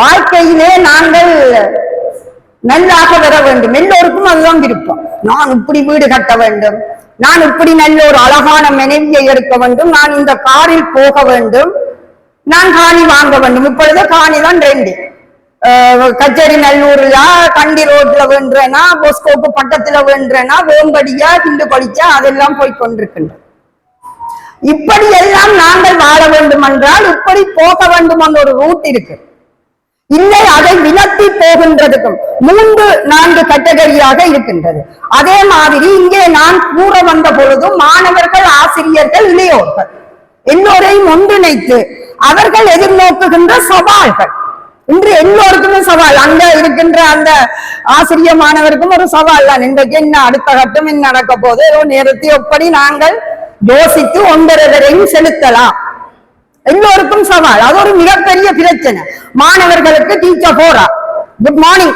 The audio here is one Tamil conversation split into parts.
வாழ்க்கையிலே நாங்கள் நல்லாக வர வேண்டும். எல்லோருக்கும் அதுதான் விருப்பம் நான் இப்படி வீடு கட்ட வேண்டும். நான் இப்படி நல்ல ஒரு அழகான மனைவியை எடுக்க வேண்டும். நான் இந்த காரில் போக வேண்டும். நான் காணி வாங்க வேண்டும். இப்பொழுது காணி தான் ரெண்டு கச்சேரி நல்லூர்ல கண்டி ரோட்ல வேண்டுறேனா போஸ்கோப்பு பட்டத்துல வேண்டுறேனா வேம்படியா கிண்டு படிச்சா அதெல்லாம் போய் கொண்டிருக்கின்றோம். இப்படி எல்லாம் நாங்கள் வாழ வேண்டும் என்றால் இப்படி போக வேண்டும் என்ற ஒரு ரூட் இருக்கு. இல்லை அதை விலத்தி போகின்றதுக்கும் மூன்று நான்கு கட்டகரியாக இருக்கின்றது. அதே மாதிரி இங்கே நான் கூற வந்த பொழுதும் மாணவர்கள் ஆசிரியர்கள் இளையோர்கள் எல்லோரையும் ஒன்றிணைத்து அவர்கள் எதிர்நோக்குகின்ற சவால்கள். இன்று எல்லோருக்குமே சவால். அங்க இருக்கின்ற அந்த ஆசிரிய மாணவருக்கும் ஒரு சவால் தான். இன்றைக்கு என்ன அடுத்த கட்டம் என்ன நடக்க போகுது? நேரத்தை எப்படி நாங்கள் யோசித்து ஒன்றரைவரையும் செலுத்தலாம். எல்லோருக்கும் சவால். அது ஒரு மிகப்பெரிய பிரச்சனை. மாணவர்களுக்கு டீச்சர் போறா. குட் மார்னிங்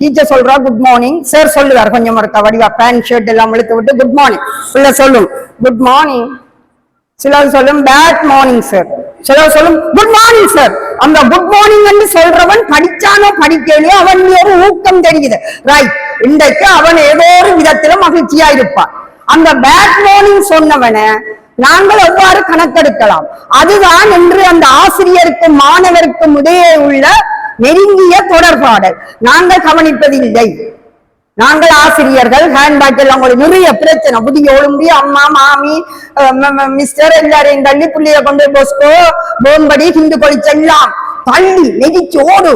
டீச்சர் சொல்றா குட் மார்னிங் சார் சொல்லுவார் கொஞ்சம் ஒருக்க வடிவா பேண்ட் ஷர்ட் எல்லாம் இழுத்து விட்டு குட் மார்னிங் பிள்ளை சொல்லும் குட் மார்னிங் சிலர் சொல்லும் பேட் மார்னிங் சார் சிலர் சொல்லும் குட் மார்னிங் சார் அந்த குட் மார்னிங் என்று சொல்றவன் படிச்சானோ படிக்கலையோ அவன் ஒரு ஊக்கம் தெரியுது. ரைட் இன்றைக்கு அவன் ஏதோ ஒரு விதத்துல மகிழ்ச்சியா இருப்பான். அந்த பேட் மார்னிங் சொன்னவனை நாங்கள் எவ்வாறு கணக்கெடுக்கலாம்? அதுதான் என்று அந்த ஆசிரியருக்கும் மாணவருக்கும் இடையே உள்ள நெருங்கிய தொடர்பாடல். நாங்கள் கவனிப்பதில்லை. நாங்கள் ஆசிரியர்கள் ஹேண்ட்பேக் எல்லாம் உங்களுக்கு நிறைய பிரச்சனை. புதிய ஒழும்பி அம்மா மாமி மிஸ்டர் எல்லாரையும் தள்ளி புள்ளிய கொண்டு போஸ்கோ போம்படி ஹிந்து கொளிச்செல்லாம் தள்ளி நெகிச்சு ஓடு.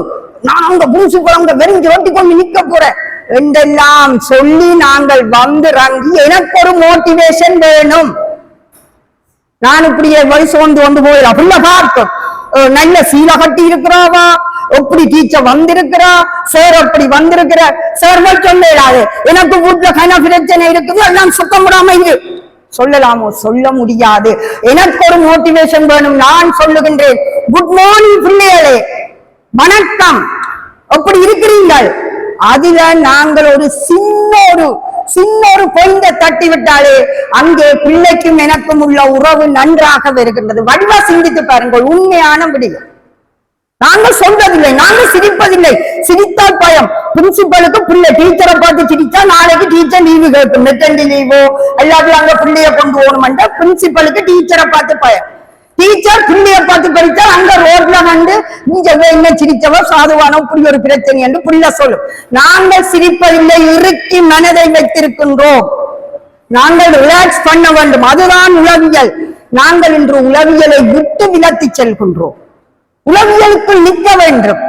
நான் அங்க பூசு குழந்தை வெறிஞ்சு ஓட்டி கொண்டு நிக்க போறேன். என்றெல்லாம் சொல்லி நாங்கள் வந்து ரங்கி எனக்கு ஒரு மோட்டிவேஷன் வேணும். நான் இப்படியே வயசு வந்து வந்து போயிடலாம் புள்ள பார்க்கும் நல்ல சீல கட்டி இருக்கிறாவா? எப்படி டீச்சர் வந்திருக்கிறா? சார் அப்படி வந்திருக்கிற சார் சொல்லிடாது எனக்கு வீட்டுல கன பிரச்சனை இருக்குது எல்லாம் சுத்தம் விடாம இரு. சொல்லலாமோ? சொல்ல முடியாது. எனக்கு ஒரு மோட்டிவேஷன் வேணும் நான் சொல்லுகின்றேன். குட் மார்னிங் பிள்ளைகளே. வணக்கம். அப்படி இருக்கிறீங்கள் அதுல நாங்கள் ஒரு சின்ன ஒரு சின்ன ஒரு பொய்ந்த தட்டி விட்டாலே அங்கே பிள்ளைக்கும் எனக்கும் உள்ள உறவு நன்றாக வருகின்றது. வடிவா சிந்தித்து பாருங்கள் உண்மையான விடியும் நாங்கள் சொல்றதில்லை நாங்கள் சிரிப்பதில்லை. சிரித்தால் பயம். பிரின்சிபலுக்கு பிள்ளை டீச்சரை பார்த்து சிரிச்சா நாளைக்கு டீச்சர் லீவு கேட்கும். மெட்டண்டி லீவோ எல்லாத்தையும் அங்க பிள்ளைய கொண்டு போகணும்ன்ற பிரின்சிபலுக்கு டீச்சரை பார்த்து பயம். டீச்சர் பிள்ளைய பார்த்து படித்தால் அங்க ரோட்ல வந்து இங்க என்ன சிரிச்சவோ சாதுவானோ இப்படி ஒரு பிரச்சனை என்று புள்ள சொல்லும் நாங்கள் சிரிப்பதில்லை இறுக்கி மனதை வைத்திருக்கின்றோம். நாங்கள் ரிலாக்ஸ் பண்ண வேண்டும். அதுதான் உளவியல். நாங்கள் இன்று உளவியலை விட்டு விலத்தி செல்கின்றோம். உளவியலுக்குள் நிற்க வேண்டும்.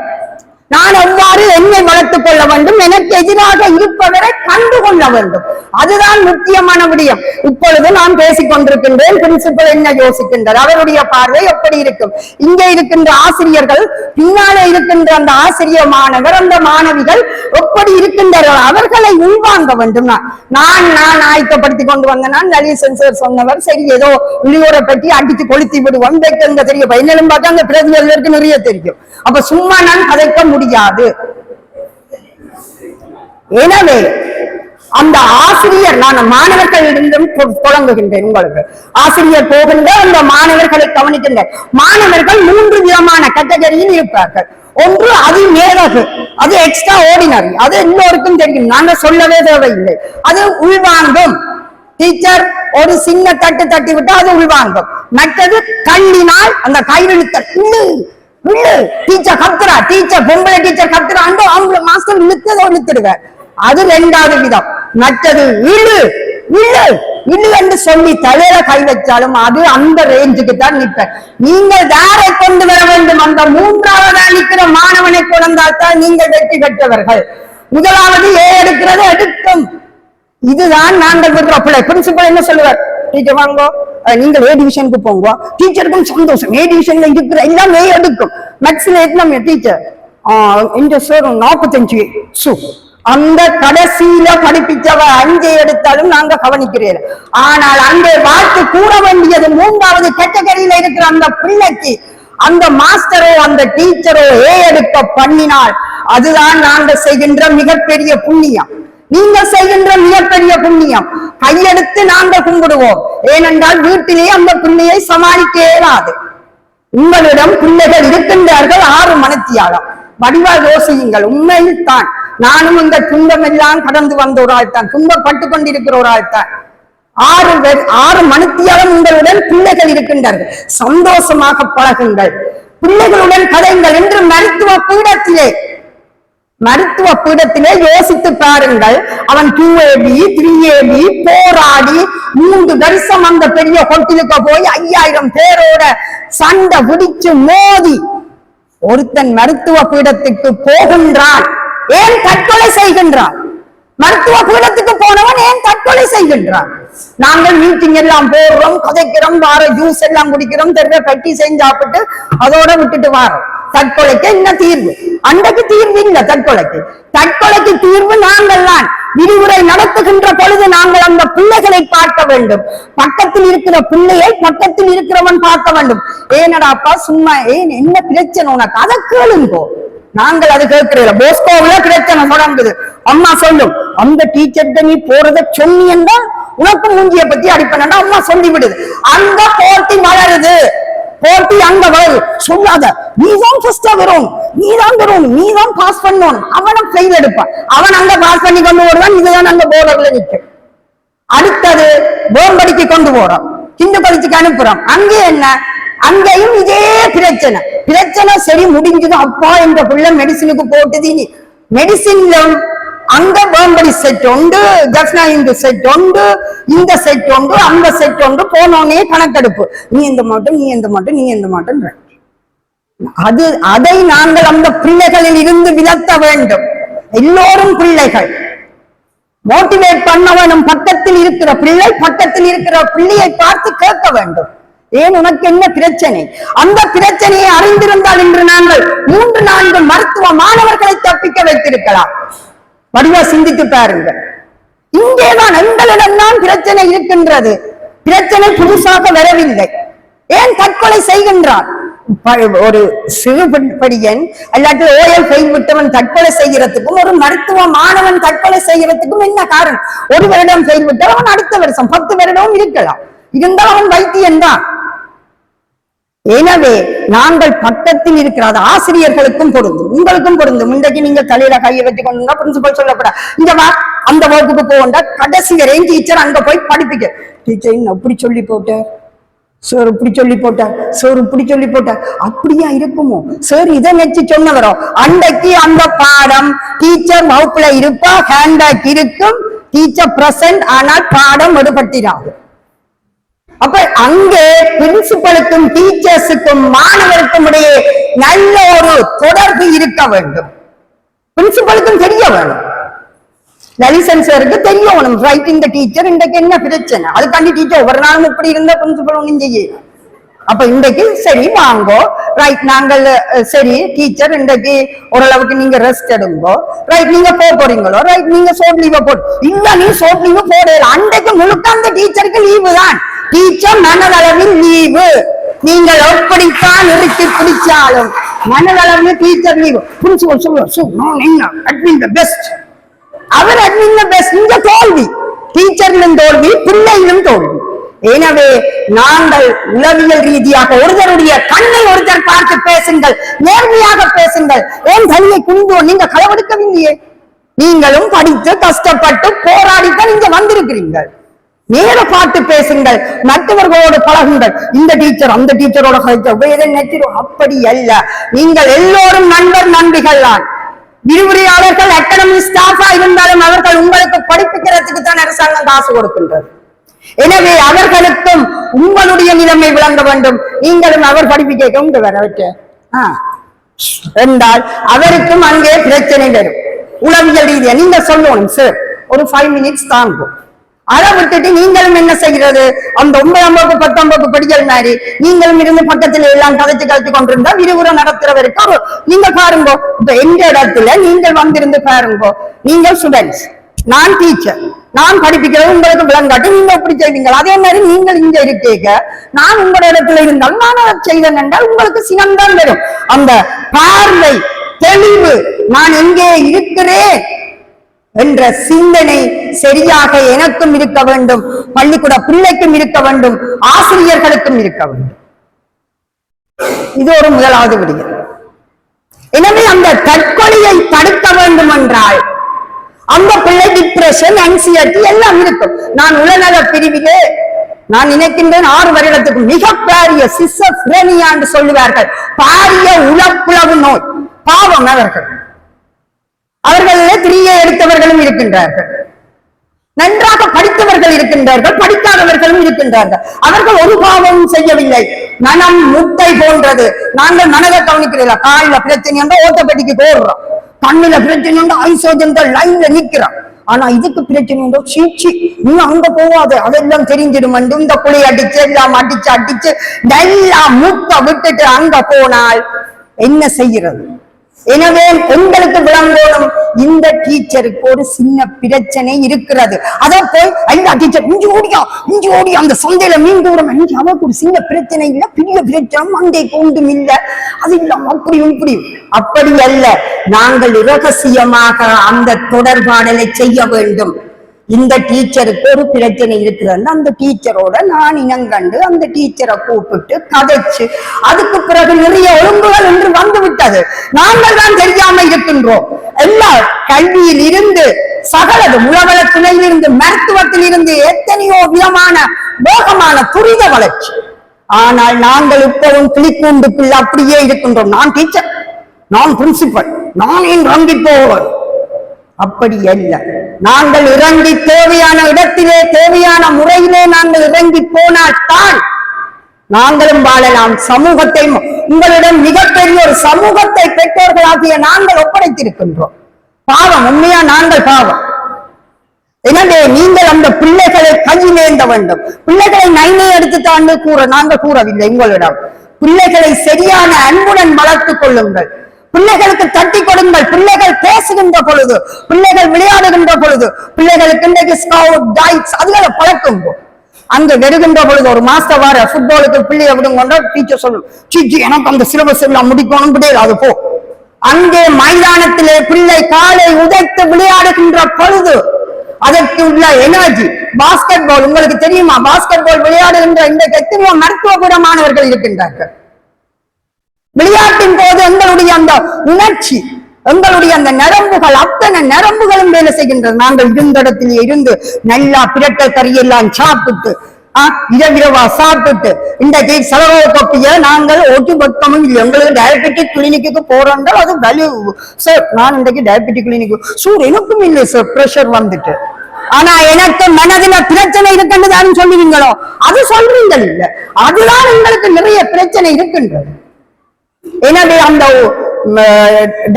நான் எவ்வாறு என்னை வளர்த்துக் வேண்டும் எனக்கு எதிராக இருப்பவரை கண்டு கொள்ள வேண்டும். அதுதான் முக்கியமான விடயம். இப்பொழுது நான் பேசிக் கொண்டிருக்கின்றேன். பிரின்சிபல் என்ன யோசிக்கின்றார்? அவருடைய பார்வை எப்படி இருக்கும்? இங்கே இருக்கின்ற ஆசிரியர்கள் பின்னாலே இருக்கின்ற அந்த ஆசிரியர் மாணவர் அந்த மாணவிகள் எப்படி இருக்கின்றார்கள்? அவர்களை உள்வாங்க வேண்டும். நான் நான் நான் ஆயத்தப்படுத்தி கொண்டு வந்த நான் லலித் சென்சர் சொன்னவர் சரி ஏதோ இளையோரை பற்றி அடித்து கொளுத்தி விடுவோம். வைக்க தெரிய பையனும் பார்த்தா அந்த பிரதிநிதிகளுக்கு நிறைய தெரியும். அப்ப சும்மா நான் கதைக்க முடியாது. எனவே அந்த ஆசிரியர் நான் மாணவர்களிடம் தொடங்குகின்றேன் உங்களுக்கு. ஆசிரியர் போகின்ற அந்த மாணவர்களை கவனிக்கின்ற மாணவர்கள் மூன்று விதமான கட்டகரியில் இருப்பார்கள். ஒன்று அது மேலகு. அது எக்ஸ்ட்ரா ஓர்டினரி அது இன்னொருக்கும் தெரியும். நாங்க சொல்லவே தேவையில்லை. அது உள்வாங்கும். டீச்சர் ஒரு சின்ன தட்டு தட்டி விட்டா அது உள்வாங்கும். மற்றது கண்ணினால் அந்த கைவிழுத்த டீச்சர் கத்துறா. டீச்சர் பொம்பளை டீச்சர் கத்துறா. அந்த அவங்க மாஸ்டர் இழுத்ததோ இழுத்துடுவார். அது ரெண்டாவது விதம். மற்றது இழு இழு இழு என்று சொல்லி தலையில கை வச்சாலும் அது அந்த ரேஞ்சுக்கு தான் நிற்ப நீங்கள் யாரை கொண்டு வர வேண்டும்? அந்த மூன்றாவது நிற்கிற மாணவனை கொண்டால் தான் நீங்கள் வெற்றி பெற்றவர்கள். முதலாவது ஏ எடுக்கிறது எடுக்கும். இதுதான் நாங்கள் விடுற பிள்ளை பிரின்சிபல் என்ன சொல்லுவார்? டீச்சர் வாங்கோ. நீங்கள் ஏ டிவிஷனுக்கு போங்க. டீச்சருக்கும் சந்தோஷம். ஏ டிவிஷன்ல இருக்கிற எல்லாம் ஏ எடுக்கும். மேக்ஸ்ல எத்தனை டீச்சர் இந்த சார் நாற்பத்தஞ்சு. சு. அந்த கடைசியில படிப்பிச்சவ அஞ்சு எடுத்தாலும் நாங்க கவனிக்கிறேன். ஆனால் அங்கே வாழ்த்து கூற வேண்டியது மூன்றாவது கேட்டகரியில இருக்கிற அந்த பிள்ளைக்கு அந்த மாஸ்டரோ அந்த டீச்சரோ ஏ எடுக்க பண்ணினால் அதுதான் நாங்க செய்கின்ற மிகப்பெரிய புண்ணியம். நீங்க செய்கின்ற மிகப்பெரிய புண்ணியம். கையெடுத்து நாங்க கும்பிடுவோம். ஏனென்றால் வீட்டிலே அந்த பிள்ளையை சமாளிக்க இயலாது உங்களிடம் பிள்ளைகள் இருக்கின்றார்கள் ஆறு மனத்தியாலம் வடிவா யோசியுங்கள் உண்மையில் தான் நானும் இந்த துன்பம் எல்லாம் கடந்து வந்த ஒரு ஆழ்த்தான் துன்பப்பட்டு கொண்டிருக்கிற ஒரு ஆழ்த்தான் ஆறு ஆறு மணித்தியாலும் உங்களுடன் பிள்ளைகள் இருக்கின்றார்கள். சந்தோஷமாக பழகுங்கள். பிள்ளைகளுடன் கதைங்கள் என்று மருத்துவ பீடத்திலே மருத்துவ பீடத்திலே யோசித்து பாருங்கள். அவன் டூ ஏபி த்ரீ ஏபி போராடி மூன்று வருஷம் அந்த பெரிய ஹோட்டலுக்கு போய் ஐயாயிரம் பேரோட சண்டை பிடிச்சு மோதி ஒருத்தன் மருத்துவ பீடத்துக்கு போகின்றான். ஏன் தற்கொலை செய்கின்றான்? மருத்துவ பீடத்துக்கு போனவன் ஏன் தற்கொலை செய்கின்றான்? நாங்கள் மீட்டிங் எல்லாம் போடுறோம் கதைக்கிறோம் வார ஜூஸ் எல்லாம் குடிக்கிறோம் தெரிய கட்டி செஞ்சு சாப்பிட்டு அதோட விட்டுட்டு வாரோம். தற்கொலைக்கு என்ன தீர்வு? அன்றைக்கு தீர்வு இல்ல தற்கொலைக்கு. தற்கொலைக்கு தீர்வு நாங்கள் தான். விரிவுரை நடத்துகின்ற பொழுது நாங்கள் அந்த பிள்ளைகளை பார்க்க வேண்டும். பக்கத்தில் இருக்கிற பிள்ளையை பக்கத்தில் இருக்கிறவன் பார்க்க வேண்டும். ஏனடாப்பா சும்மா ஏன் என்ன பிரச்சனை உனக்கு? அதை கேளுங்கோ. நாங்கள் அது கேட்கிறோம் போஸ்கோவில கிடைச்சன தொடங்குது அம்மா சொல்லும் அந்த டீச்சர்கிட்ட நீ போறத சொன்னீங்கன்னா உனக்கு மூஞ்சிய பத்தி அடிப்பண்ணா அம்மா சொல்லி விடுது அங்க போட்டி வளருது போட்டி அங்க வளருது சொல்லாத நீ தான் ஃபர்ஸ்டா வரும். நீ தான் வரும். நீ தான் பாஸ் பண்ணணும். அவனும் ஃபெயில் எடுப்பான். அவன் அங்க பாஸ் பண்ணி கொண்டு வருவான் இதுதான் அங்க போர்டர்ல நிற்கும். அடுத்தது வேம்படிக்கு கொண்டு போறோம் ஹிந்து படிச்சுக்கு அனுப்புறோம் அங்கே என்ன? அங்கேயும் இதே பிரச்சனை. பிரச்சனை சரி முடிஞ்சதும் அப்பா என்ற பிள்ளை மெடிசினுக்கு போட்டுது மெடிசின்ல அங்க வேம்படி செட் உண்டு ஜப்னா இந்த செட் உண்டு இந்த செட் உண்டு அந்த செட் உண்டு போனோடனே கணக்கெடுப்பு. நீ எந்த மாட்டும் நீ எந்த மாட்டும் நீ எந்த மாட்டும் அது அதை நாங்கள் அந்த பிள்ளைகளில் இருந்து விலத்த வேண்டும். எல்லோரும் பிள்ளைகள். மோட்டிவேட் பண்ணவனும் பக்கத்தில் இருக்கிற பிள்ளை பக்கத்தில் இருக்கிற பிள்ளையை பார்த்து கேட்க வேண்டும். ஏன் உனக்கு என்ன பிரச்சனை? அந்த பிரச்சனையை அறிந்திருந்தால் இன்று நாங்கள் மூன்று நான்கு மருத்துவ மாணவர்களை தப்பிக்க வைத்திருக்கலாம். வடிவா சிந்தித்து பாருங்கள். இங்கேதான் எங்களிடம் தான் பிரச்சனை இருக்கின்றது. பிரச்சனை புதுசாக வரவில்லை. ஏன் தற்கொலை செய்கின்றான்? ஒரு சிறு படியன் அல்லாட்டி ஓயல் கை விட்டவன் தற்கொலை செய்கிறதுக்கும் ஒரு மருத்துவ மாணவன் தற்கொலை செய்கிறதுக்கும் என்ன காரணம்? ஒரு வருடம் ஃபெயில் அவன் அடுத்த வருஷம் பத்து வருடமும் இருக்கலாம். இருந்தால் அவன் வைத்தியன் தான். எனவே நாங்கள் பக்கத்தில் இருக்கிற அது ஆசிரியர்களுக்கும் பொருந்தும் உங்களுக்கும் பொருந்தும் இன்றைக்கு நீங்க தலையில கையை வச்சு கொண்டு பிரின்சிபல் சொல்லக்கூடாது. இந்த வா. அந்த வகுப்புக்கு போகண்டா கடைசி வரையும் டீச்சர் அங்க போய் படிப்பிக்க. டீச்சர் இன்னும் அப்படி சொல்லி போட்டார் சார் இப்படி சொல்லி போட்டார் சார் இப்படி சொல்லி போட்டார் அப்படியா இருக்குமோ? சார் இதை நெச்சு சொன்னவரோ? அன்றைக்கு அந்த பாடம் டீச்சர் வகுப்புல இருப்பா ஹேண்ட்பேக் இருக்கும். டீச்சர் பிரசன்ட் ஆனால் பாடம் விடுபட்டிராகும் அப்ப அங்கே பிரின்சிபலுக்கும் டீச்சர்ஸுக்கும் மாணவருக்கும் இடையே நல்ல ஒரு தொடர்பு இருக்க வேண்டும். பிரின்சிபலுக்கும் தெரிய வேணும். லைசன்ஸ் இருக்கு தெரிய வேணும் ரைட் இந்த டீச்சர் இன்றைக்கு என்ன பிரச்சனை? அதுக்காண்டி டீச்சர் ஒரு நாளும் இப்படி இருந்தா பிரின்சிபல் ஒன்றும் செய்ய அப்ப இன்றைக்கு சரி வாங்கோ. ரைட் நாங்கள் சரி டீச்சர் இன்றைக்கு ஓரளவுக்கு நீங்க ரெஸ்ட் எடுங்கோ. ரைட் நீங்க போக போறீங்களோ? ரைட் நீங்க சோப் லீவ போடு. இல்ல நீ சோப் லீவு போடல அன்றைக்கு முழுக்க அந்த டீச்சருக்கு லீவு தான். டீச்சர் மனதளவில் லீவு நீங்கள் எப்படித்தான் இறுக்கி பிடிச்சாலும் மனதளவில் டீச்சர் லீவு பிரின்சிபல் சொல்லுவோம் அட்மின் த பெஸ்ட் அவர் அட்மின் த பெஸ்ட் இந்த தோல்வி. டீச்சரிலும் தோல்வி பிள்ளையிலும் தோல்வி. எனவே நாங்கள் உளவியல் ரீதியாக ஒருத்தருடைய கண்ணை ஒருத்தர் பார்த்து பேசுங்கள் நேர்மையாக பேசுங்கள். ஏன் தனியை குந்தோ நீங்க களவெடுக்கவில்லையே. நீங்களும் படித்து கஷ்டப்பட்டு போராடித்தான் இங்க வந்திருக்கிறீர்கள். நேர பார்த்து பேசுங்கள் மற்றவர்களோடு பழகுங்கள். இந்த டீச்சர் அந்த டீச்சரோட கழிச்ச நெச்சிரும் அப்படி அல்ல. நீங்கள் எல்லோரும் நண்பர் நண்பிகள் தான். விரிவுரையாளர்கள் அகாடமி ஸ்டாஃபா இருந்தாலும் அவர்கள் உங்களுக்கு படிப்புக்கிறதுக்கு தான் அரசாங்கம் காசு கொடுக்கின்றது. எனவே அவர்களுக்கும் உங்களுடைய நிலைமை விளங்க வேண்டும். நீங்களும் அவர் படிப்பிக்க உண்டு வரவிட்டு என்றால் அவருக்கும் அங்கே பிரச்சனை வரும். உளவியல் ரீதியா நீங்க சொல்லணும் சார் ஒரு ஃபைவ் மினிட்ஸ் தாங்கும். அதை விட்டுட்டு நீங்களும் என்ன செய்கிறது? அந்த ஒன்பதாம் வகுப்பு பத்தாம் வகுப்பு படிக்கிற மாதிரி நீங்களும் இருந்து பக்கத்துல எல்லாம் கதைச்சு கழிச்சு கொண்டிருந்தா விரிவுரை நடத்துறவருக்கு நீங்க பாருங்க. இப்ப எந்த இடத்துல நீங்கள் வந்திருந்து பாருங்க. நீங்கள் ஸ்டூடெண்ட்ஸ் நான் டீச்சர் நான் படிப்பிக்கிறது உங்களுக்கு விளங்காட்டி நீங்க எப்படி செய்வீங்க அதே மாதிரி நீங்கள் இங்க இருக்கீங்க. நான் உங்களோட இடத்துல இருந்தால் நான் செய்தேன் என்றால் உங்களுக்கு சினம்தான் வரும். அந்த பார்வை தெளிவு நான் எங்கே இருக்கிறேன்? என்ற சிந்தனை சரியாக எனக்கும் இருக்க வேண்டும். பள்ளிக்கூட பிள்ளைக்கும் இருக்க வேண்டும். ஆசிரியர்களுக்கும் இருக்க வேண்டும். இது ஒரு முதலாவது விடயம் எனவே அந்த தற்கொலையை தடுக்க வேண்டும் என்றால் அந்த பிள்ளை டிப்ரெஷன் அன்சியட்டி எல்லாம் இருக்கும். நான் உளநல பிரிவிலே நான் நினைக்கின்றேன் ஆறு வருடத்துக்கு மிக பாரிய சிசப்ரேனியா என்று சொல்லுவார்கள். பாரிய உளப்புளவு நோய். பாவம் அவர்கள். அவர்களில் திரியை எடுத்தவர்களும் இருக்கின்றார்கள். நன்றாக படித்தவர்கள் இருக்கின்றார்கள் படிக்காதவர்களும் இருக்கின்றார்கள். அவர்கள் ஒரு பாவமும் செய்யவில்லை. மனம் முட்டை போன்றது. நாங்கள் மனதை கவனிக்கிறீங்களா காலில் பிரச்சனை என்றால் ஓட்டப்பட்டிக்கு போடுறோம். கண்ணில பிரச்சனை என்றா ஐசோஜன் லைன்ல நிக்கிறோம் ஆனா இதுக்கு பிரச்சனை உண்டோ? சீச்சி நீ அங்க போவாது அதெல்லாம் தெரிஞ்சிடும் என்று இந்த குழி அடிச்சு எல்லாம் அடிச்சு அடிச்சு நல்லா மூக்க விட்டுட்டு அங்க போனால் என்ன செய்கிறது? எனவே உங்களுக்கு விளங்கணும். இந்த டீச்சருக்கு ஒரு சின்ன பிரச்சனை இருக்கிறது. அதை போய் ஐயா டீச்சர் இஞ்சி ஓடியா இஞ்சி ஓடி அந்த சந்தையில மீண்டு தூரம் இஞ்சி அவருக்கு ஒரு சின்ன பிரச்சனை இல்ல. பெரிய பிரச்சனை மண்டைக்கு ஒன்றும் இல்ல. அது இல்லாம அப்படி இப்படி அப்படி அல்ல. நாங்கள் இரகசியமாக அந்த தொடர்பாடலை செய்ய வேண்டும். இந்த டீச்சருக்கு ஒரு பிரச்சனை இருக்குதுன்னு அந்த டீச்சரோட நான் இனங்கண்டு அந்த டீச்சரை கூப்பிட்டு கதைச்சு அதுக்கு பிறகு நிறைய ஒழுங்குகள் என்று வந்து விட்டது நாங்கள் தான் தெரியாம இருக்கின்றோம். எல்லா கல்வியில் இருந்து சகலது உளவள துணையிலிருந்து மருத்துவத்தில் இருந்து எத்தனையோ விதமான வேகமான துரித வளர்ச்சி. ஆனால் நாங்கள் இப்பவும் கிளிக்கூண்டுக்குள்ள அப்படியே இருக்கின்றோம். நான் டீச்சர் நான் பிரின்சிபல் நான் ஏன் ரங்கி போவேன் அப்படி அல்ல. நாங்கள் இறங்கி தேவையான இடத்திலே தேவையான முறையிலே நாங்கள் இறங்கி போனால் தான் நாங்களும் வாழலாம். சமூகத்தை உங்களிடம் மிகப்பெரிய ஒரு சமூகத்தை பெற்றோர்களாகிய நாங்கள் ஒப்படைத்திருக்கின்றோம். பாவம் உண்மையா நாங்கள் பாவம். எனவே நீங்கள் அந்த பிள்ளைகளை கையிலேந்த வேண்டும். பிள்ளைகளை நைனை எடுத்து கூற நாங்கள் கூறவில்லை உங்களிடம். பிள்ளைகளை சரியான அன்புடன் வளர்த்துக் கொள்ளுங்கள். பிள்ளைகளுக்கு தட்டி கொடுங்கள். பிள்ளைகள் பேசுகின்ற பொழுது பிள்ளைகள் விளையாடுகின்ற பொழுது பிள்ளைகளுக்கு இன்றைக்கு ஸ்கவுட் டைட்ஸ் அதுகளை பழக்கும் அங்க வெறுகின்ற பொழுது ஒரு மாஸ்டர் வார ஃபுட்பாலுக்கு பிள்ளைய விடுங்க டீச்சர் சொல்லும் சீச்சி எனக்கு அந்த சிலபஸ் எல்லாம் முடிக்கணும் முடியாது அது போ. அங்கே மைதானத்திலே பிள்ளை காலை உதைத்து விளையாடுகின்ற பொழுது அதற்கு உள்ள எனர்ஜி பாஸ்கெட் பால் உங்களுக்கு தெரியுமா? பாஸ்கெட் பால் விளையாடுகின்ற இந்த எத்தனையோ மருத்துவ மாணவர்கள் இருக்கின்றார்கள். விளையாட்டின் போது எங்களுடைய அந்த உணர்ச்சி எங்களுடைய அந்த நரம்புகள் அத்தனை நரம்புகளும் வேலை செய்கின்றது நாங்கள் இருந்த இடத்திலே இருந்து நல்லா பிரட்ட கறியெல்லாம் சாப்பிட்டு ஆஹ் இரவிரவா சாப்பிட்டு இன்றைக்கு செலவு தொப்பிய நாங்கள் ஒட்டு பக்கமும் இல்லை. எங்களுக்கு டயபெட்டிக் கிளினிக்கு போறோம்னா அது வலி சார் நான் இன்றைக்கு டயபெட்டிக் கிளினிக்கு சூர் எனக்கும் இல்லை சார் பிரஷர் வந்துட்டு. ஆனா எனக்கு மனதுல பிரச்சனை இருக்குன்னு தானே சொல்லுவீங்களோ? அது சொல்றீங்க இல்ல. அதுதான் எங்களுக்கு நிறைய பிரச்சனை இருக்கின்றது. எனவே அந்த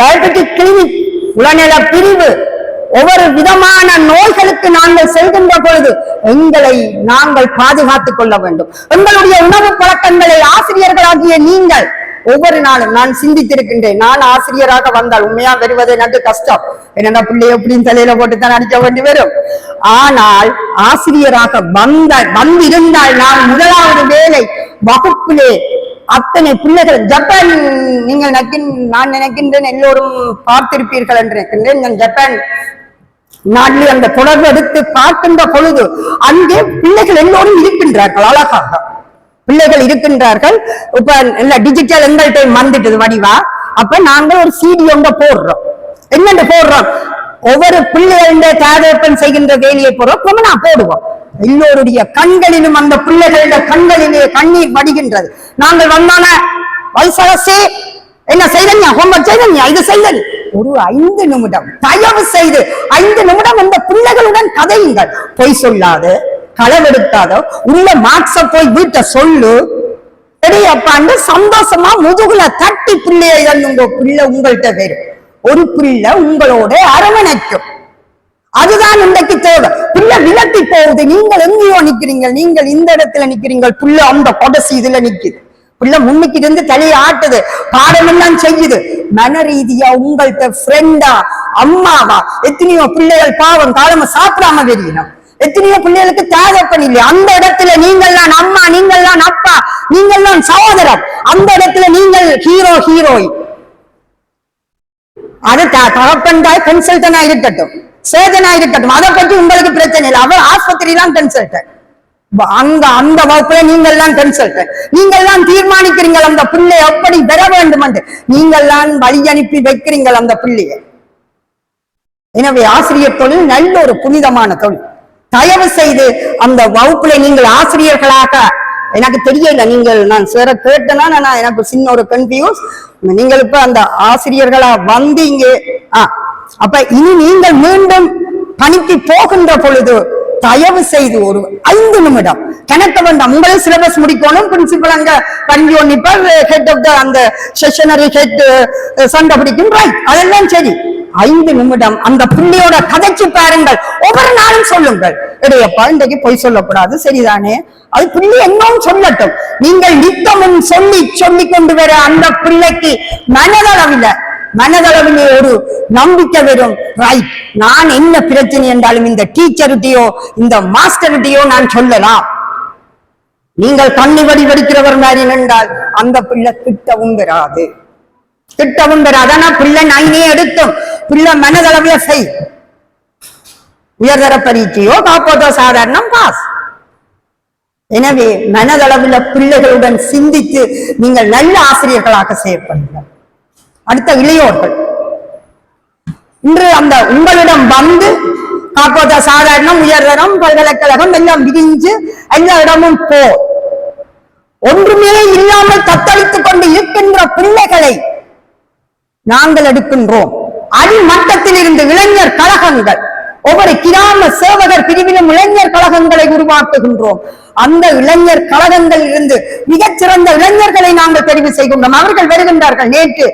டயபெட்டிக் கிளினிக் உளநல பிரிவு ஒவ்வொரு விதமான நோய்களுக்கு நாங்கள் செல்கின்ற பொழுது எங்களை நாங்கள் பாதுகாத்துக் கொள்ள வேண்டும். எங்களுடைய உணவு பழக்கங்களை ஆசிரியர்களாகிய நீங்கள் ஒவ்வொரு நாளும் நான் சிந்தித்திருக்கின்றேன். நான் ஆசிரியராக வந்தால் உண்மையா வருவது எனக்கு கஷ்டம். என்னென்ன பிள்ளை எப்படின்னு தலையில போட்டுத்தான் அடிக்க வேண்டி வரும். ஆனால் ஆசிரியராக வந்த வந்திருந்தால் நான் முதலாவது வேலை வகுப்பிலே அத்தனை பிள்ளைகள் ஜப்பான் நீங்கள் நினைக்கின் நான் நினைக்கின்றேன் எல்லோரும் பார்த்திருப்பீர்கள் என்று நினைக்கின்றேன். நான் ஜப்பான் நாட்டில் அந்த தொடர்பு எடுத்து பார்க்கின்ற பொழுது அங்கே பிள்ளைகள் எல்லோரும் இருக்கின்றார்கள் அழகாக. பிள்ளைகள் இருக்கின்றார்கள். இப்ப இல்ல டிஜிட்டல் எங்கள்கிட்ட வந்துட்டது வடிவா. அப்ப நாங்கள் ஒரு சிடி ஒன்ற போடுறோம். என்னென்ன போடுறோம்? ஒவ்வொரு பிள்ளைகளுடைய தாதப்பன் செய்கின்ற வேலையை போடுறோம் நான் போடுவோம். எல்லோருடைய கண்களிலும் அந்த பிள்ளைகளுடைய கண்களிலே கண்ணீர் வடிகின்றது. நாங்கள் வந்தான வயசரசே என்ன செய்தன்யா? ஹோம்ஒர்க் செய்தன்யா? இது செய்தல் ஒரு ஐந்து நிமிடம். தயவு செய்து ஐந்து நிமிடம் இந்த பிள்ளைகளுடன் கதையுங்கள். பொய் சொல்லாது களவெடுக்காத உள்ள மார்க்ஸ போய் வீட்டை சொல்லு. பெரியப்பாண்டு சந்தோஷமா முதுகுல தட்டி பிள்ளைகள் உங்க பிள்ளை உங்கள்கிட்ட வரும் ஒரு பிள்ளை உங்களோட அரவணைக்கும். அதுதான் இன்றைக்கு தேவை. பிள்ளை விலக்கி போகுது. நீங்கள் எங்கேயோ நிக்கிறீங்க நீங்கள் இந்த இடத்துல நிக்கிறீங்க புள்ள அந்த கொடசி இதுல நிக்குது. பிள்ளை முன்னுக்கு இருந்து தலையை ஆட்டுது. பாடம் எல்லாம் செய்யுது. மன ரீதியா உங்கள்கிட்ட ஃப்ரெண்டா அம்மாவா எத்தனையோ பிள்ளைகள் பாவம் காலம சாப்பிடாம தெரியணும் எத்தனையோ பிள்ளைகளுக்கு தேவைப்பணி இல்லையா அந்த இடத்துல நீங்கள்லாம் அம்மா நீங்கள்லாம் அப்பா நீங்கள்லாம் சகோதரர். அந்த இடத்துல நீங்கள் ஹீரோ ஹீரோயின் அது தகப்பன் தாய் கன்சல்டன் இருக்கட்டும் சேதனா இருக்கட்டும் அதை பற்றி உங்களுக்கு பிரச்சனை இல்லை. அவர் ஆஸ்பத்திரி தான் கன்சல்டன் அங்க அந்த வகுப்புல நீங்கள் தான் கன்சல்டன் நீங்கள் தான் தீர்மானிக்கிறீங்கள் அந்த பிள்ளை எப்படி பெற வேண்டும் என்று நீங்கள் தான் வழி அனுப்பி வைக்கிறீங்கள் அந்த பிள்ளையை. எனவே ஆசிரியர் தொழில் நல்ல ஒரு புனிதமான தொழில். தயவு செய்து அந்த வகுப்புல நீங்கள் ஆசிரியர்களாக எனக்கு தெரியல நீங்கள் நான் சேர கேட்டேன்னா நான் எனக்கு சின்ன ஒரு கன்ஃபியூஸ் நீங்கள் இப்ப அந்த ஆசிரியர்களா வந்தீங்க. ஆஹ் ஆ, அப்ப இனி நீங்கள் மீண்டும் பணிக்கு போகின்ற பொழுது தயவு செய்து ஒரு ஐந்து நிமிடம். கணக்க வேண்டாம் உங்களை சிலபஸ் முடிக்கணும் பிரின்சிபல் அங்க கல்வி ஒன்னிப்பார் ஹெட் ஆஃப் த அந்த செஷனரி ஹெட் சண்டை பிடிக்கும். ரைட் அதெல்லாம் சரி. ஐந்து நிமிடம். அந்த பிள்ளையோட கதைச்சு பாருங்கள். ஒவ்வொரு நாளும் சொல்லுங்கள். இடையப்பா இன்றைக்கு பொய் சொல்லக்கூடாது. சரிதானே? அது பிள்ளை என்னவும் சொல்லட்டும். நீங்கள் நித்தமும் சொல்லி சொல்லி கொண்டு வர அந்த பிள்ளைக்கு மனதளவில் மனதளவிலே ஒரு நம்பிக்கை வரும் ரைட் நான் என்ன பிரச்சனை என்றாலும் இந்த டீச்சர்கிட்டயோ இந்த மாஸ்டர்கிட்டயோ நான் சொல்லலாம். நீங்கள் கண்ணி வடி வடிக்கிறவர் மாதிரி நின்றால் அந்த பிள்ளை திட்டவும் வராது திட்டவும் வராது ஆனா பிள்ளை நைனே எடுத்தும். பிள்ளை மனதளவுல செய். உயர்தர பரீட்சையோ காப்போதோ சாதாரணம் பாஸ். எனவே மனதளவுல பிள்ளைகளுடன் சிந்தித்து நீங்கள் நல்ல ஆசிரியர்களாக செயற்படுங்கள். அடுத்த இளையோர்கள். இன்று அந்த உங்களிடம் வந்து காப்போத சாதாரணம் உயர்தரம் பல்கலைக்கழகம் எல்லாம் விரிஞ்சு எல்லா இடமும் போ. ஒன்றுமே இல்லாமல் தத்தளித்துக் கொண்டு இருக்கின்ற பிள்ளைகளை நாங்கள் எடுக்கின்றோம். அடிமட்டத்தில் இருந்து இளைஞர் கழகங்கள் ஒவ்வொரு கிராம சேவகர் பிரிவிலும் இளைஞர் கழகங்களை உருவாக்குகின்றோம். அந்த இளைஞர் கழகங்கள் இருந்து மிகச்சிறந்த இளைஞர்களை நாங்கள் தெரிவு செய்கின்றோம். அவர்கள் வருகின்றார்கள் நேற்று.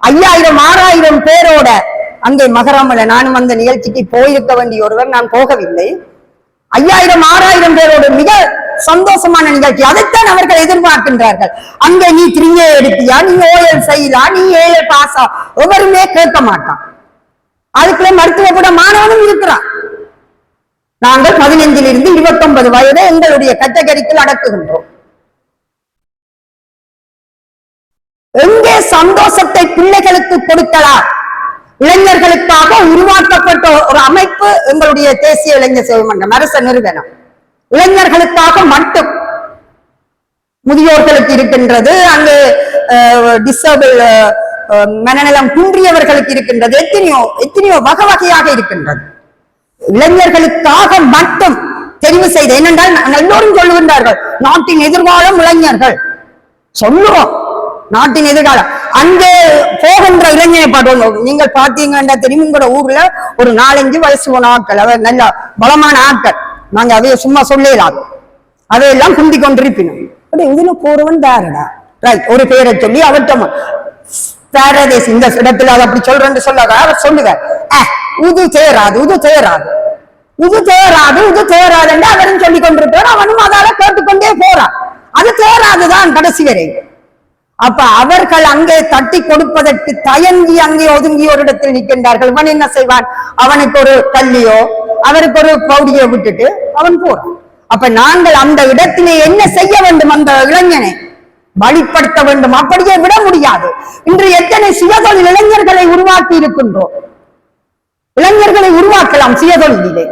ஐயாயிரம் ஆறாயிரம் பேரோட அங்கே மகராமல. நானும் அந்த நிகழ்ச்சிக்கு போயிருக்க வேண்டிய ஒருவர் நான் போகவில்லை. ஐயாயிரம் ஆறாயிரம் பேரோட மிக சந்தோஷமான நிகழ்ச்சி. அதைத்தான் அவர்கள் எதிர்பார்க்கின்றார்கள். அங்கே நீ த்ரீஏ எடுத்தியா? நீ ஓஎல் செய்யலா? நீ ஏழை பாஸா எவருமே கேட்க மாட்டான். அதுக்குள்ள மருத்துவ கூட மாணவனும் இருக்கிறான். நாங்கள் பதினைஞ்சிலிருந்து இருபத்தொன்பது வயதை எங்களுடைய கேட்டகரிக்குள் அடக்குகின்றோம். எங்கே சந்தோஷத்தை பிள்ளைகளுக்கு கொடுக்கலாம்? இளைஞர்களுக்காக உருவாக்கப்பட்ட ஒரு அமைப்பு எங்களுடைய தேசிய இளைஞர் சேவை மன்றம் அரச நிறுவனம். இளைஞர்களுக்காக மட்டும் முதியோர்களுக்கு இருக்கின்றது அங்கு டிசபிள் மனநலம் குன்றியவர்களுக்கு இருக்கின்றது எத்தனையோ எத்தனையோ வகை வகையாக இருக்கின்றது. இளைஞர்களுக்காக மட்டும் தெரிவு செய்த ஏனென்றால் எல்லோரும் சொல்லுகின்றார்கள் நாட்டின் எதிர்காலம் இளைஞர்கள். சொல்லுவோம். நாட்டின் எதிர்காலம். அங்கே போகின்ற இளைஞரை பாடுவோம் நீங்கள் பார்த்தீங்கன்னா தெரியும் உங்களோட ஊர்ல ஒரு நாலஞ்சு வயசு போன ஆட்கள். அவர் நல்ல பலமான ஆட்கள். நாங்க அதைய சும்மா சொல்லலாம் அதையெல்லாம் குந்தி கொண்டிருப்பினோம். அப்படி இதுல போறவன் தாரடா ரைட் ஒரு பேரை சொல்லி அவர்கிட்ட பாரதேஸ் இந்த இடத்துல அதை அப்படி சொல்றேன்னு சொல்லாத. அவர் சொல்லுவார் அஹ், உது தேராது உது தேராது. இது தேராது இது தேராது என்று அவரும் சொல்லிக் கொண்டிருப்பார் அவனும் அதால கேட்டுக்கொண்டே போறான். அது தேராதுதான் கடைசி வரை. அப்ப அவர்கள் அங்கே தட்டி கொடுப்பதற்கு தயங்கி அங்கே ஒதுங்கி ஒரு இடத்தில் நிற்கின்றார்கள். இவன் என்ன செய்வான்? அவனுக்கு ஒரு கல்லியோ அவருக்கு ஒரு பவுடியோ விட்டுட்டு அவன் போறான். அப்ப நாங்கள் அந்த இடத்திலே என்ன செய்ய வேண்டும் அந்த இளைஞனை? வழிப்படுத்த வேண்டும். அப்படியே விட முடியாது. இன்று எத்தனை சுயதொழில் இளைஞர்களை உருவாக்கி இருக்கின்றோம்? இளைஞர்களை உருவாக்கலாம் சுயதொழிலே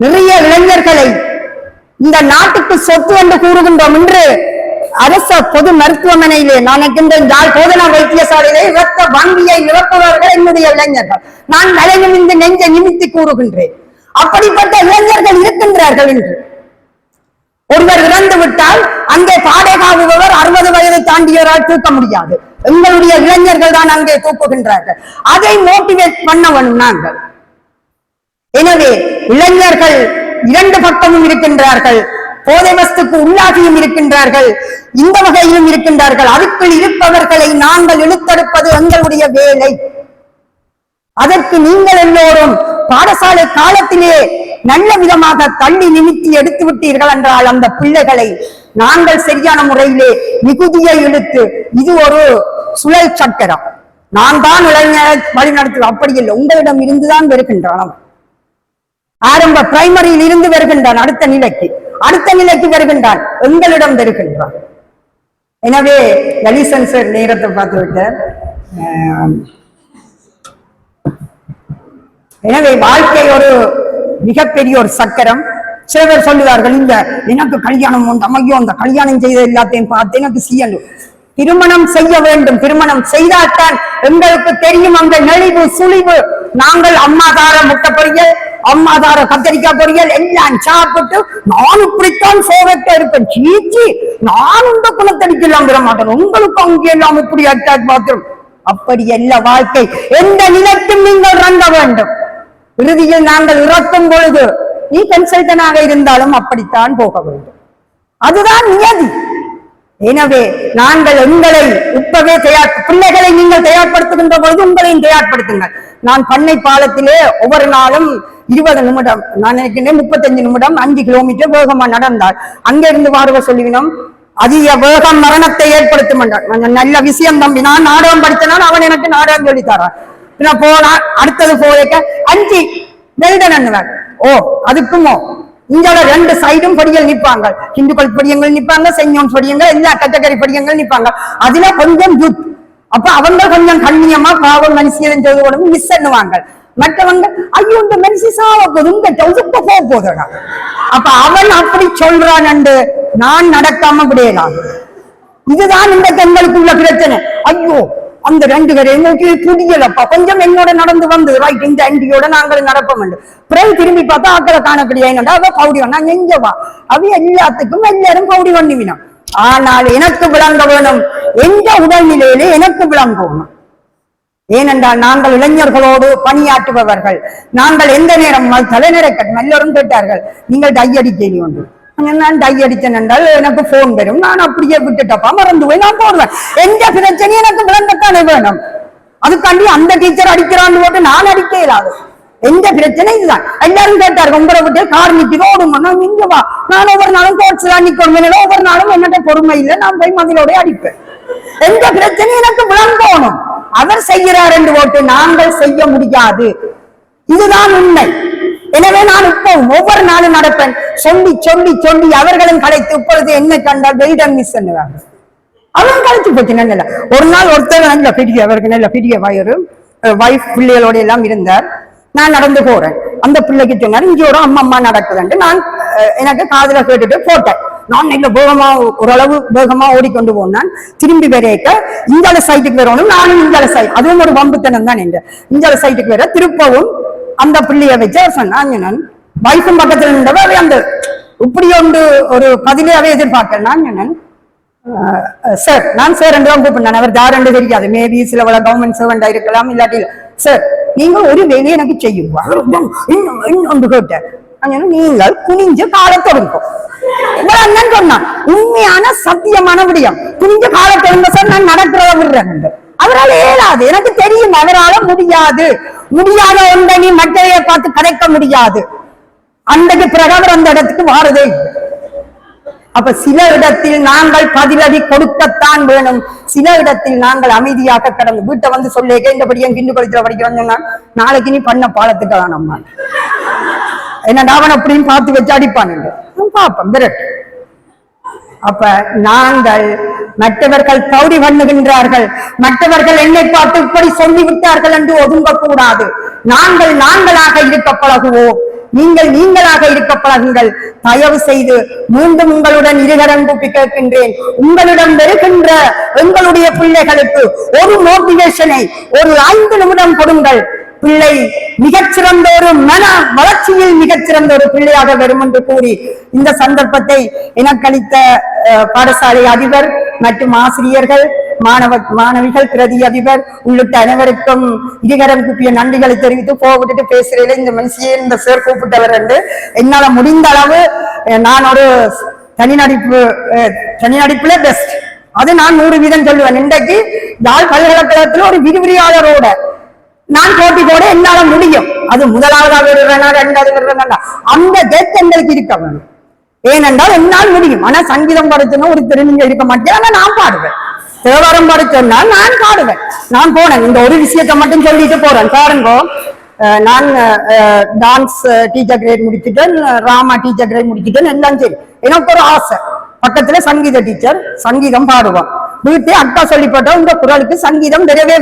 நிறைய இளைஞர்களை இந்த நாட்டுக்கு சொத்து என்று கூறுகின்றோம் என்று அரச பொது மருத்துவமனையிலே நான் யாழ் போதனா வைத்தியசாலையிலே இரத்த வங்கியை நிரப்புபவர்கள் என்னுடைய இளைஞர்கள். நான் நலையும் இந்த நெஞ்சை நிமித்தி கூறுகின்றேன். அப்படிப்பட்ட இளைஞர்கள் இருக்கின்றார்கள் என்று. ஒருவர் இறந்து விட்டால் அங்கே பாடகாவுபவர் அறுபது வயதை தாண்டியவரால் தூக்க முடியாது. எங்களுடைய இளைஞர்கள் தான் அங்கே தூக்குகின்றார்கள். அதை மோட்டிவேட் பண்ண நாங்கள். எனவே இளைஞர்கள் இரண்டு பக்கமும் இருக்கின்றார்கள். போதை உள்ளாகியும் இருக்கின்றார்கள். இந்த வகையிலும் இருக்கின்றார்கள். அதுக்குள் இருப்பவர்களை நாங்கள் இழுத்தெடுப்பது எங்களுடைய வேலை. அதற்கு நீங்கள் எல்லோரும் பாடசாலை காலத்திலே நல்ல விதமாக தள்ளி நிமித்தி எடுத்து விட்டீர்கள் என்றால் அந்த பிள்ளைகளை நாங்கள் சரியான முறையிலே மிகுதியை இழுத்து இது ஒரு சுழல் சக்கரம். நான் தான் இளைஞர் வழிநடத்து அப்படி இல்லை. உங்களிடம் இருந்துதான் வருகின்றான். ஆரம்ப பிரைமரியில் இருந்து வருகின்றான். அடுத்த நிலைக்கு. அடுத்த நிலைக்கு வருகின்றான். எங்களிடம் வருகின்றான் எனவே லலிசன் சார் நேரத்தை பார்த்து எனவே வாழ்க்கை ஒரு மிகப்பெரிய ஒரு சக்கரம். சில பேர் சொல்லுவார்கள் இந்த எனக்கு கல்யாணம் உண்டு. அமையோ அந்த கல்யாணம் செய்த எல்லாத்தையும் பார்த்து எனக்கு செய்யணும் திருமணம் செய்ய வேண்டும். திருமணம் செய்தால்தான் எங்களுக்கு தெரியும் அந்த நெளிவு சுழிவு. நாங்கள் அம்மாதார முட்டை அம்மா அம்மாதார கத்தரிக்காய் பொரியல் எல்லாம் சாப்பிட்டு நான் இப்படித்தான் சோகத்தை இருப்பேன் சீச்சி நான் இந்த குலத்தடிக்கலாம் விட மாட்டேன். உங்களுக்கு அங்கே எல்லாம் இப்படி அட்டாக் பாத்திரம் அப்படி எல்லா வாழ்க்கை. எந்த நிலத்தில் நீங்கள் இறங்க வேண்டும்? இறுதியில் நாங்கள் இறக்கும் பொழுது நீ கன்சல்டனாக இருந்தாலும் அப்படித்தான் போக வேண்டும். அதுதான் நியதி. எனவே நாங்கள் எங்களை இப்பவே தயார் பிள்ளைகளை நீங்கள் தயார்படுத்துகின்ற பொழுது உங்களையும் தயார்படுத்துங்கள். நான் பண்ணை பாலத்திலே ஒவ்வொரு நாளும் இருபது நிமிடம் நான் நினைக்கிறேன் முப்பத்தஞ்சு நிமிடம் அஞ்சு கிலோமீட்டர் வேகமா நடந்தால் அங்கிருந்து வாருவ சொல்லினோம் அதிக வேகம் மரணத்தை ஏற்படுத்தும் நல்ல விஷயம் தம்பி நான் நாடகம் படித்தனால் அவன் எனக்கு நாடகம் சொல்லி தரான். நான் போனா அடுத்தது போயிருக்க அஞ்சு வெல்டன் ஓ அதுக்குமோ? இங்கால ரெண்டு சைடும் படிகள் நிப்பாங்க. ஹிந்துக்கள் படியங்கள் நிப்பாங்க செஞ்சோன் படியங்கள் எல்லா கட்டக்கரி படியங்கள் நிப்பாங்க. அதுல கொஞ்சம் யுத் அப்ப அவங்க கொஞ்சம் கண்ணியமா பாவம் மனுஷன் செய்து கொடுக்கும் மிஸ் பண்ணுவாங்க மற்றவங்க ஐயோ இந்த மனுஷி சாவ போகுது உங்க உதுப்ப போக போதுடா. அப்ப அவன் அப்படி சொல்றான் என்று நான் நடக்காம விடையலாம் இதுதான் இந்த பெண்களுக்கு உள்ள பிரச்சனை. ஐயோ அந்த ரெண்டு பேரும் எங்களுக்கு புரியலப்பா. கொஞ்சம் என்னோட நடந்து வந்து ரைட் இந்த ஆண்டியோட நாங்கள் நடப்போம் என்று. பிறகு திரும்பி பார்த்தா ஆக்களை காணக்கூடிய என்னடா அவ கவுடி வந்தா எங்கவா அவ எல்லாத்துக்கும் எல்லாரும் கவுடி பண்ணிவினோம் ஆனால் எனக்கு விளங்க வேணும். எந்த உடல்நிலையிலே எனக்கு விளங்கணும் ஏனென்றால் நாங்கள் இளைஞர்களோடு பணியாற்றுபவர்கள். நாங்கள் எந்த நேரம் தலைநிறைக்கட்டும் எல்லோரும் கேட்டார்கள். நீங்கள் டை அடிக்கலி ஒன்று நான் டை அடித்தேன் என்றால் எனக்கு போன் வரும். நான் அப்படியே விட்டுட்டப்பா மறந்து போய் நான் போடுவேன். எந்த பிரச்சனையும் எனக்கு விளங்கத்தானே வேணும்? அதுக்காண்டி அந்த டீச்சர் அடிக்கிறான்னு போட்டு நான் அடிக்க இல்லாது எந்த பிரச்சனை இதுதான் எல்லாரும் கேட்டார்கள் உங்களை விட்டு கார் நிற்கிறோம் ஓடுங்க இங்க வா. நான் ஒவ்வொரு நாளும் கோட்ஸ் தான் நிக்கணும். ஒவ்வொரு நாளும் என்னட்ட பொறுமை இல்லை. நான் போய் மதிலோட அடிப்பேன். எந்த பிரச்சனையும் எனக்கு விளங்கணும். அவர் செய்கிறார் என்று போட்டு நாங்கள் செய்ய முடியாது. இதுதான் உண்மை. எனவே நான் இப்போ ஒவ்வொரு நாளும் நடப்பேன். சொல்லி சொல்லி சொல்லி அவர்களும் கலைத்து இப்பொழுது என்ன கண்டால் வெயிடம் மிஸ் பண்ணுவாங்க அவன் கழிச்சு போச்சு நல்ல ஒரு நாள் ஒருத்தர் நல்ல பெரிய அவருக்கு நல்ல பெரிய வயிறு வைஃப் பிள்ளைகளோட எல்லாம் இருந்தார். நான் நடந்து போறேன். அந்த பிள்ளைக்கு சொன்னார் ஒரு அம்மா அம்மா நடக்குதுன்ட்டு நான் அஹ், எனக்கு காதுல கேட்டுட்டு போட்டேன். நான் நல்ல வேகமா ஓரளவு வேகமா ஓடிக்கொண்டு போனான். திரும்பி வரைக்க இந்தால சைட்டுக்கு வரணும் நானும் இந்தால சைட் அதுவும் ஒரு வம்புத்தனம் தான் எங்க இந்தால சைட்டுக்கு வர திருப்பவும் அந்த பிள்ளைய வச்சு அவர் சொன்னான் நான். வைஃபும் பக்கத்துல அந்த இப்படி ஒன்று ஒரு பதிலாவே எதிர்பார்க்கல நான் சார் நான் சார் ரெண்டு தான் கூப்பிட்டேன் அவர் யார் தெரியாது. மேபி சில பல கவர்மெண்ட் சர்வெண்டா இருக்கலாம் இல்லாட்டி சார் நீங்க ஒரு வேலையை எனக்கு செய்யும் ஒன்று கேட்டேன் நீங்கள் குனிஞ்சு காலை தொடங்கும் அண்ணன் சொன்னான் உண்மையான சத்தியமான விடயம். குனிஞ்சு காலை தொடங்க சார் நான் நடக்கிறத விடுறேன். அவரால் இயலாது. எனக்கு தெரியும் அவரால முடியாது. முடியாத ஒன்றை நீ மற்றவையை பார்த்து கதைக்க முடியாது. அன்றைக்கு பிறகு அவர் அந்த இடத்துக்கு வாரதே. அப்ப சில இடத்தில் நாங்கள் பதிலடி கொடுக்கத்தான் வேணும். சில இடத்தில் நாங்கள் அமைதியாக கடந்து வீட்டை வந்து சொல்லே இந்தபடி என் கிண்டு படிக்கிற படிக்கிறோம் நாளைக்கு நீ பண்ண பாலத்துக்கு தான் நம்ம. என்ன அவன் அப்படின்னு பார்த்து வச்சு அடிப்பானுங்க பார்ப்பேன் விரட்டு. அப்ப நாங்கள் மற்றவர்கள் கௌரி பண்ணுகின்றார்கள். மற்றவர்கள் என்னை பார்த்து இப்படி சொல்லிவிட்டார்கள் என்று ஒதுங்க கூடாது நாங்கள் நாங்களாக இருக்க பழகுவோம். நீங்கள் நீங்களாக இருக்க பழகுங்கள். தயவு செய்து மீண்டும் உங்களுடன் இருகரம் கூப்பி கேட்கின்றேன். உங்களிடம் வருகின்ற எங்களுடைய பிள்ளைகளுக்கு ஒரு மோட்டிவேஷனை ஒரு ஐந்து நிமிடம் கொடுங்கள். பிள்ளை மிகச்சிறந்த ஒரு மன வளர்ச்சியில் மிகச்சிறந்த ஒரு பிள்ளையாக வரும் என்று கூறி இந்த சந்தர்ப்பத்தை எனக்களித்த பாடசாலை அதிபர் மற்றும் ஆசிரியர்கள் மாணவ மாணவிகள் பிரதி அதிபர் உள்ளிட்ட அனைவருக்கும் இருகரம் கூப்பிய நன்றிகளை தெரிவித்து போகவிட்டு பேசுறதுல இந்த மனுஷியை இந்த சேர் கூப்பிட்டவர் என்று என்னால முடிந்த அளவு நான் ஒரு தனி நடிப்பு தனி நடிப்புல பெஸ்ட் அது நான் நூறு வீதம் சொல்லுவேன். இன்றைக்கு யாழ் பல்கலைக்கழகத்துல ஒரு விரிவிரியாளரோட நான் போட்டி போட என்னால முடியும். அது முதலாவதாக விடுறேனா ரெண்டாவது விடுறேனா அந்த டெத் எங்களுக்கு இருக்க வேணும் ஏனென்றால் என்னால் முடியும். ஆனா சங்கீதம் படிச்சுன்னா ஒரு திருநீங்க இருக்க மாட்டேன் ஆனா நான் பாடுவேன். தேவாரம் படிச்சோம்னா நான் பாடுவேன். நான் போனேன். இந்த ஒரு விஷயத்தை மட்டும் சொல்லிட்டு போறேன். பாருங்க. நான் டான்ஸ் டீச்சர் கிரேட் முடிச்சுட்டேன். ராமா டீச்சர் கிரேட் முடிச்சுட்டேன். எல்லாம் சரி. எனக்கு ஒரு ஆசை. பக்கத்துல சங்கீத டீச்சர் சங்கீதம் பாடுவான். வீட்டு அக்கா சொல்லி போட்டோம் இந்த குரலுக்கு சங்கீதம் வரவே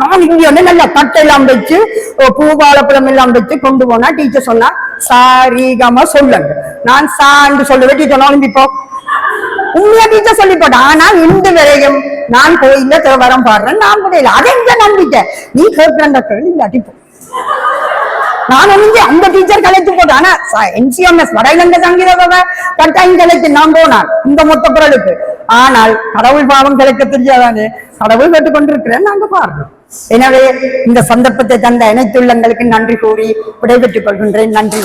நான் இங்க வந்து நல்ல தட்டை எல்லாம் வச்சு ஓ, எல்லாம் வச்சு கொண்டு போனா டீச்சர் சொன்னா சாரிகமா சொல்லுங்க. நான் சான்று சொல்லுவேன். டீச்சர் நான் இப்போ உண்மையா டீச்சர் சொல்லி போட்டேன் ஆனா இந்து வரையும் நான் கோயில்ல தேவரம் பாடுறேன். நான் புரியல அதை எங்க நம்பிக்கை நீ கேட்கிறன்ற கேள்வி இல்லாட்டி போ நான் வந்து அந்த டீச்சர் கலைத்து போட்டேன் ஆனா என்சிஎம்எஸ் வட இலங்கை சங்கீத கட்டாயம் கலைத்து நான் போனான் இந்த மொத்த குரலுக்கு. ஆனால் கடவுள் பாவம் கலைக்க தெரியாதானே கடவுள் கேட்டுக் கொண்டிருக்கிறேன் நாங்க பாருங்க. எனவே இந்த சந்தர்ப்பத்தை தந்த அனைத்துள்ளங்களுக்கு நன்றி கூறி விடைபெற்றுக் கொள்கின்றேன். நன்றி